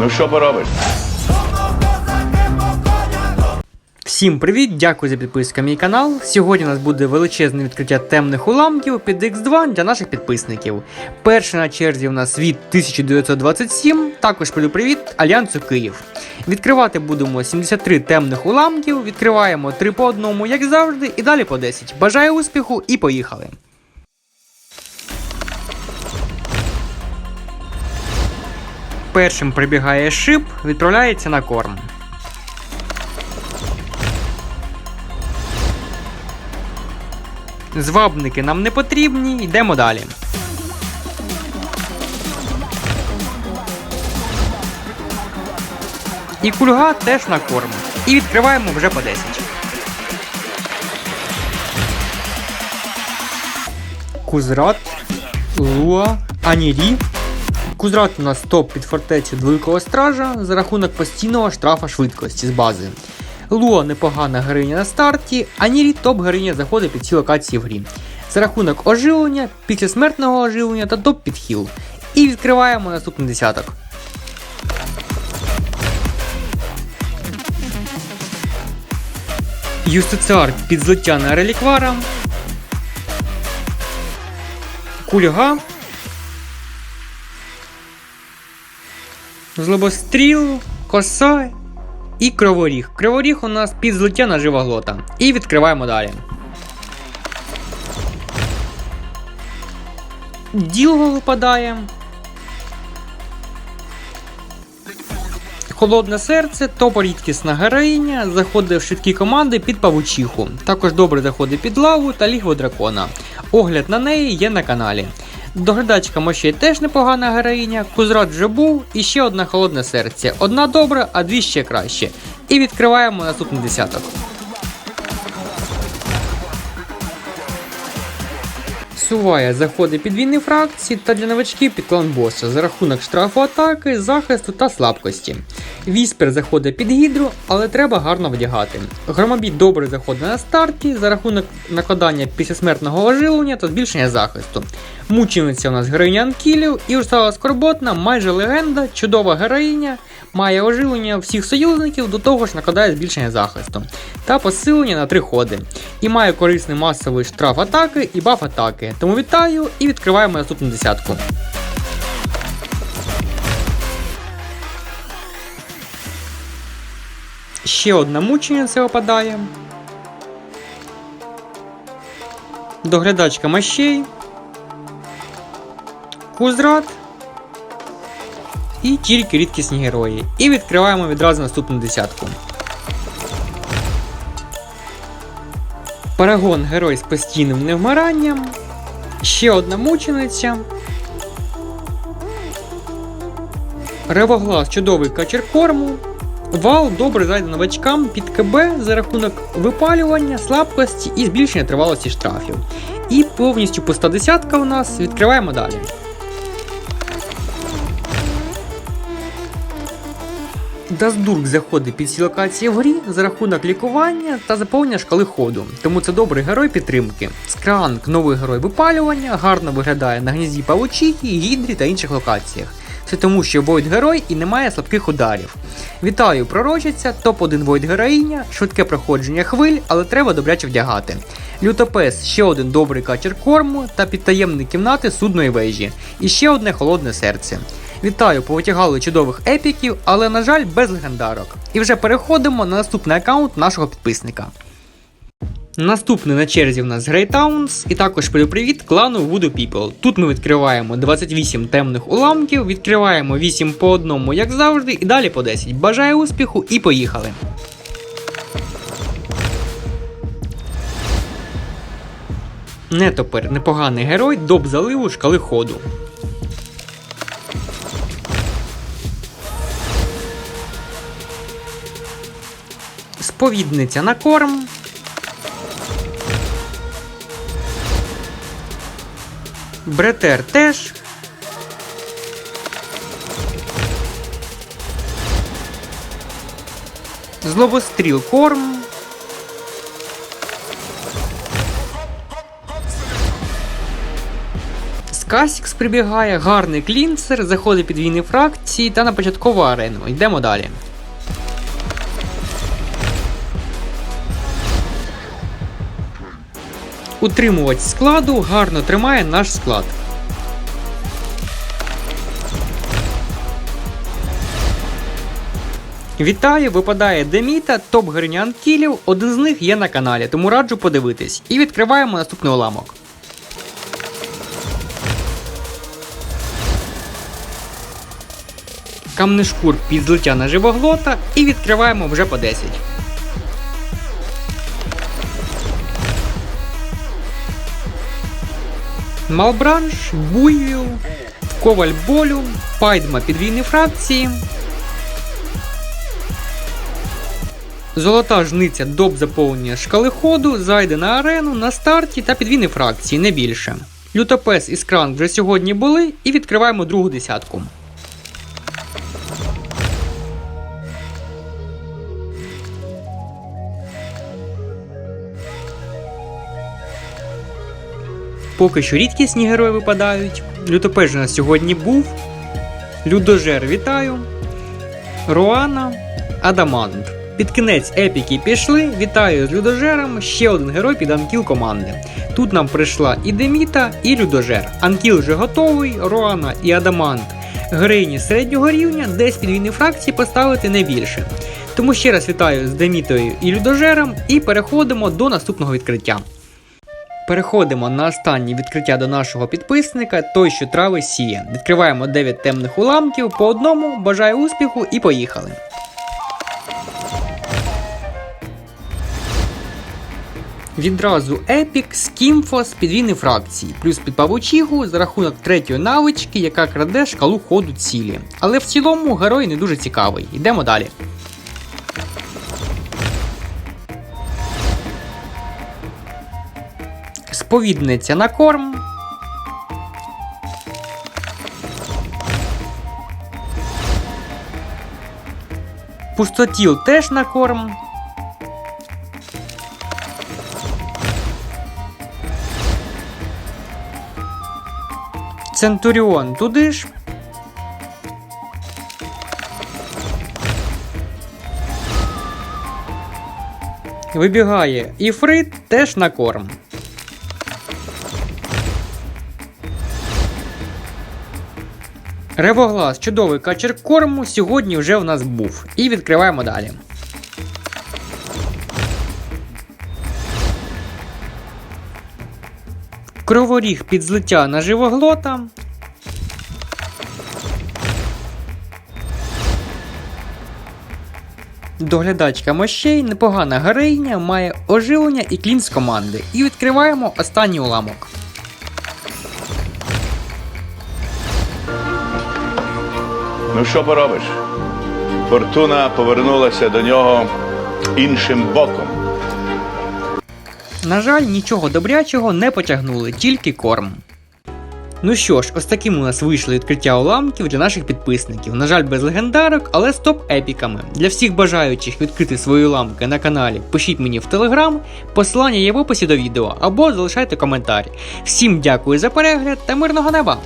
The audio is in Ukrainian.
Ну що поробиш? Всім привіт! Дякую за підписку на мій канал. Сьогодні у нас буде величезне відкриття темних уламків під X2 для наших підписників. Перший на черзі у нас від 1927, також плюс привіт Альянсу Київ. Відкривати будемо 73 темних уламків, відкриваємо 3 по одному, як завжди, і далі по 10. Бажаю успіху і поїхали! Першим прибігає шип, відправляється на корм. Звабники нам не потрібні, йдемо далі. І кульга теж на корм. І відкриваємо вже по 10. Кузрат, Луа, Анірі. Кузрат у нас топ під фортецю Великого Стража за рахунок постійного штрафа швидкості з бази. Луа непогана героїня на старті, а Нірі топ героїня заходить під ці локації в грі. За рахунок оживлення, після смертного оживлення та топ підхіл. І відкриваємо наступний десяток. Юстиціар під злиття на реліквара. Кульга. Злобостріл, коса і криворіг. Криворіг у нас під злиття на живоглота. І відкриваємо далі. Ділго випадає. Холодне серце, топ рідкісна героїня, заходить в швидкі команди під павучиху. Також добре заходить під лаву та лігву дракона. Огляд на неї є на каналі. Доглядачка мощей теж непогана героїня, Кузрат вже був і ще одне холодне серце. Одна добра, а дві ще краще. І відкриваємо наступний десяток. Сувая заходить під війни фракції та для новачків під клан боса за рахунок штрафу атаки, захисту та слабкості. Віспер заходить під гідру, але треба гарно вдягати. Громобіт добре заходить на старті за рахунок накладання післязмертного оживлення та збільшення захисту. Мучениця у нас героїня Анкілів і Урсала Скорботна, майже легенда, чудова героїня, має оживлення всіх союзників, до того ж накладає збільшення захисту та посилення на три ходи. І має корисний масовий штраф атаки і баф атаки. Тому вітаю і відкриваємо наступну десятку. Ще одна мучениця випадає. Доглядачка мощей. Кузрат. І тільки рідкісні герої. І відкриваємо відразу наступну десятку. Парагон герой з постійним невмиранням. Ще одна мучениця. Ревоглас чудовий качер корму. Вал добре зайде новачкам під КБ за рахунок випалювання, слабкості і збільшення тривалості штрафів. І повністю по 110 у нас. Відкриваємо далі. Даздурк заходить під всі локації в грі за рахунок лікування та заповнення шкали ходу, тому це добрий герой підтримки. Скранк новий герой випалювання, гарно виглядає на гнізді павучихи, гідрі та інших локаціях. Це тому, що Войд герой і немає слабких ударів. Вітаю, пророчиця, топ-1 Войд героїня, швидке проходження хвиль, але треба добряче вдягати. Лютопес ще один добрий качер корму та підтаємні кімнати судної вежі. І ще одне холодне серце. Вітаю, повитягали чудових епіків, але, на жаль, без легендарок. І вже переходимо на наступний аккаунт нашого підписника. Наступний на черзі в нас Грейтаунс, і також привіт клану Voodoo People. Тут ми відкриваємо 28 темних уламків, відкриваємо 8 по одному, як завжди, і далі по 10. Бажаю успіху і поїхали! Нетопер непоганий герой, доп заливу шкали ходу. Сповідниця на корм. Бретер теж. Злобостріл корм. Касікс прибігає, гарний клінцер, заходить під війни фракції та на початкову арену. Йдемо далі. Утримувач складу гарно тримає наш склад. Вітаю, випадає Деміта, топ гринян кілів. Один з них є на каналі, тому раджу подивитись. І відкриваємо наступний уламок. Камнешкур під злиття на живоглота і відкриваємо вже по 10. Малбранш, Буйвіл, Коваль Болю, Пайдма підвійні фракції. Золота жниця доп заповнення шкали ходу, зайде на арену на старті та підвійні фракції, не більше. Лютопес і скранк вже сьогодні були і відкриваємо другу десятку. Поки що рідкісні герої випадають. Лютопеш у нас сьогодні був. Людожер вітаю. Руана, Адамант. Під кінець епіки пішли. Вітаю з Людожером. Ще один герой під анкіл команди. Тут нам прийшла і Деміта, і Людожер. Анкіл вже готовий, Руана і Адамант. Героїні середнього рівня, десь під війни фракції поставити не більше. Тому ще раз вітаю з Демітою і Людожером і переходимо до наступного відкриття. Переходимо на останнє відкриття до нашого підписника, той, що трави сіє. Відкриваємо 9 темних уламків по одному. Бажаю успіху і поїхали. Відразу Епік, Скімфос, підвійні фракції, плюс під павучігу за рахунок третьої навички, яка краде шкалу ходу цілі. Але в цілому герой не дуже цікавий. Йдемо далі. Сповідниця на корм. Пустотіл теж на корм. Центуріон туди ж. Вибігає Іфрит теж на корм. Ревоглас, чудовий качер корму, сьогодні вже в нас був. І відкриваємо далі. Кроворіг під злиття на живоглота. Доглядачка мощей, непогана героїня, має оживлення і клін з команди. І відкриваємо останній уламок. Ну що поробиш? Фортуна повернулася до нього іншим боком. На жаль, нічого добрячого не потягнули, тільки корм. Ну що ж, ось таким у нас вийшли відкриття уламків для наших підписників. На жаль, без легендарок, але з топ-епіками. Для всіх бажаючих відкрити свої уламки на каналі, пишіть мені в телеграм, посилання є в описі до відео або залишайте коментар. Всім дякую за перегляд та мирного неба!